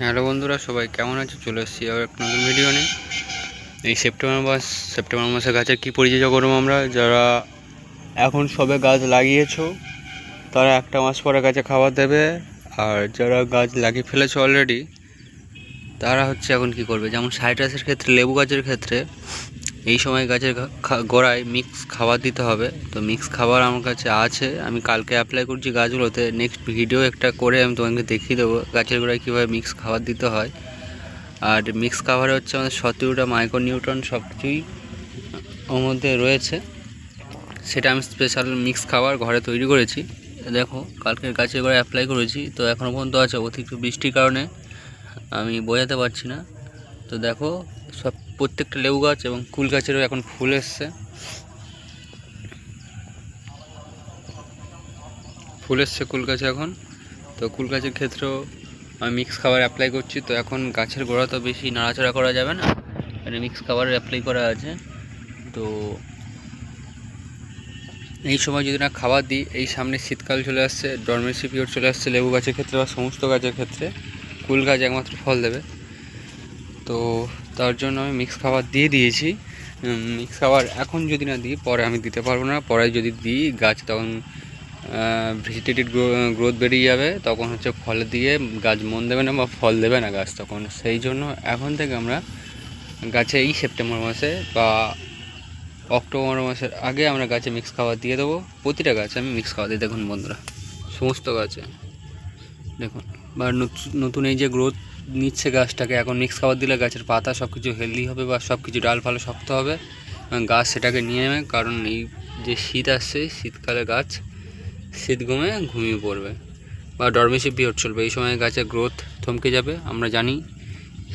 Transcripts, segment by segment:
Hello বন্ধুরা, সবাই কেমন আছে? চলে এসেছি আবার একটা নতুন ভিডিও নেই এই সেপ্টেম্বর মাস সেপ্টেম্বর মাসে গাছের কী পরিচর্যা করব আমরা? যারা এখন সবে গাছ লাগিয়েছো, তারা একটা মাস পরে গাছে খাবার দেবে। আর যারা গাছ লাগিয়ে ফেলেছো অলরেডি তারা হচ্ছে এখন কি করবে? যেমন সাইট্রাসের ক্ষেত্রে, লেবু গাছের ক্ষেত্রে এই সময় গাছের গোড়ায় মিক্স খাবার দিতে হবে। তো মিক্স খাবার আমার কাছে আছে। আমি কালকে অ্যাপ্লাই করছি গাছগুলোতে। নেক্সট ভিডিও একটা করে আমি তোমাকে দেখিয়ে দেবো গাছের গোড়ায় কীভাবে মিক্স খাবার দিতে হয়। আর মিক্স খাবারে হচ্ছে আমাদের সতেরোটা মাইক্রো নিউট্রন সব কিছুই ওর মধ্যে রয়েছে। সেটা আমি স্পেশাল মিক্স খাবার ঘরে তৈরি করেছি। দেখো, কালকে গাছের গোড়ায় অ্যাপ্লাই করেছি। তো এখনও পর্যন্ত আছে অতিরিক্ত বৃষ্টির কারণে আমি বোঝাতে পারছি না। তো দেখো, সব প্রত্যেকটা লেবু গাছ এবং কুল গাছেরও এখন ফুল এসছে। ফুল এসছে কুল গাছে এখন। তো কুল গাছের ক্ষেত্রেও আমি মিক্স খাবার অ্যাপ্লাই করছি। তো এখন গাছের গোড়া তো বেশি নাড়াচাড়া করা যাবে না। মানে মিক্স খাবার অ্যাপ্লাই করা আছে। তো এই সময় যদি না খাবার দিই, এই সামনে শীতকাল চলে আসছে ডরমেসি পিরিয়ড চলে আসছে, লেবু গাছের ক্ষেত্রে বা সমস্ত গাছের ক্ষেত্রে। কুল গাছ একমাত্র ফল দেবে। তো তার জন্য আমি মিক্স খাবার দিয়ে দিয়েছি। মিক্স খাবার এখন যদি না দিই, পরে আমি দিতে পারব না। পরে যদি দিই গাছ, তখন ভেজিটেটিভ গ্রোথ বেরিয়ে যাবে। তখন হচ্ছে ফল দিয়ে গাছ মন দেবে না বা ফল দেবে না গাছ তখন। সেই জন্য এখন থেকে আমরা গাছে এই সেপ্টেম্বর মাসে বা অক্টোবর মাসের আগে আমরা গাছে মিক্স খাবার দিয়ে দেবো। প্রতিটা গাছে আমি মিক্স খাবার দিই দেখুন বন্ধুরা, সমস্ত গাছে। দেখুন, বা নতু- নতুন এই যে গ্রোথ নিচ্ছে গাছটাকে। এখন মিক্স খাবার দিলে গাছের পাতা সব কিছু হেলদি হবে বা সব কিছু ডাল ভালো শক্ত হবে। গাছ সেটাকে নিয়ে নেবে, কারণ এই যে শীত আসছে, শীতকালে গাছ শীত ঘুমে ঘুমিয়ে পড়বে বা ডরমেসি পিরিয়ড চলবে এই সময় গাছের গ্রোথ থমকে যাবে, আমরা জানি।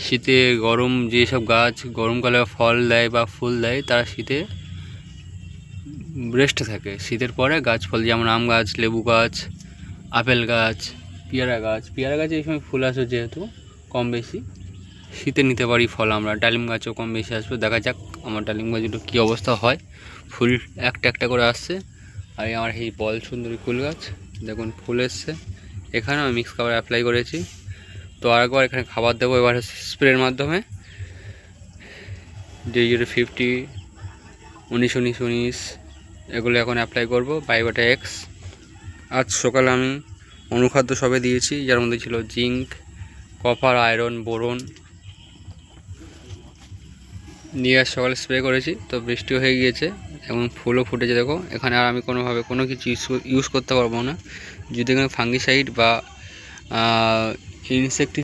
শীতে গরম যেসব গাছ গরমকালে ফল দেয় বা ফুল দেয়, তারা শীতে রেস্টে থাকে। শীতের পরে গাছ ফল যেমন আম গাছ, লেবু গাছ, আপেল গাছ, পেয়ারা গাছ। পেয়ারা গাছে এই সময় ফুল আসে যেহেতু কম বেশি শীতে নিতে পারি ফল আমরা, ডালিম গাছও কম বেশি আসবে। দেখা যাক আমার ডালিম গাছ গাছগুলো কী অবস্থা হয়। ফুল একটা একটা করে আসছে। আর আমার এই বল সুন্দরী ফুল গাছ, দেখুন ফুল এসছে। এখানে আমি মিক্স খাবার অ্যাপ্লাই করেছি। তো আরেকবার এখানে খাবার দেবো এবার স্প্রের মাধ্যমে। যে জিরো ফিফটি উনিশ উনিশ উনিশ, এগুলো এখন অ্যাপ্লাই করব। বাইবাটা এক্স আজ সকালে আমি অনুখাদ্য সবে দিয়েছি, যার মধ্যে ছিল জিঙ্ক কপার আয়রন বোরন নিয়ে আর সকালে স্প্রে করেছি, তো বৃষ্টি হয়ে গিয়েছে, এবং ফুলও ফুটেছে, দেখো। এখানে আর আমি কোনোভাবে কোনো কিছু ইউজ করতে পারব না। যদি এখানে ফাঙ্গিসাইড বা ইনসেক্টি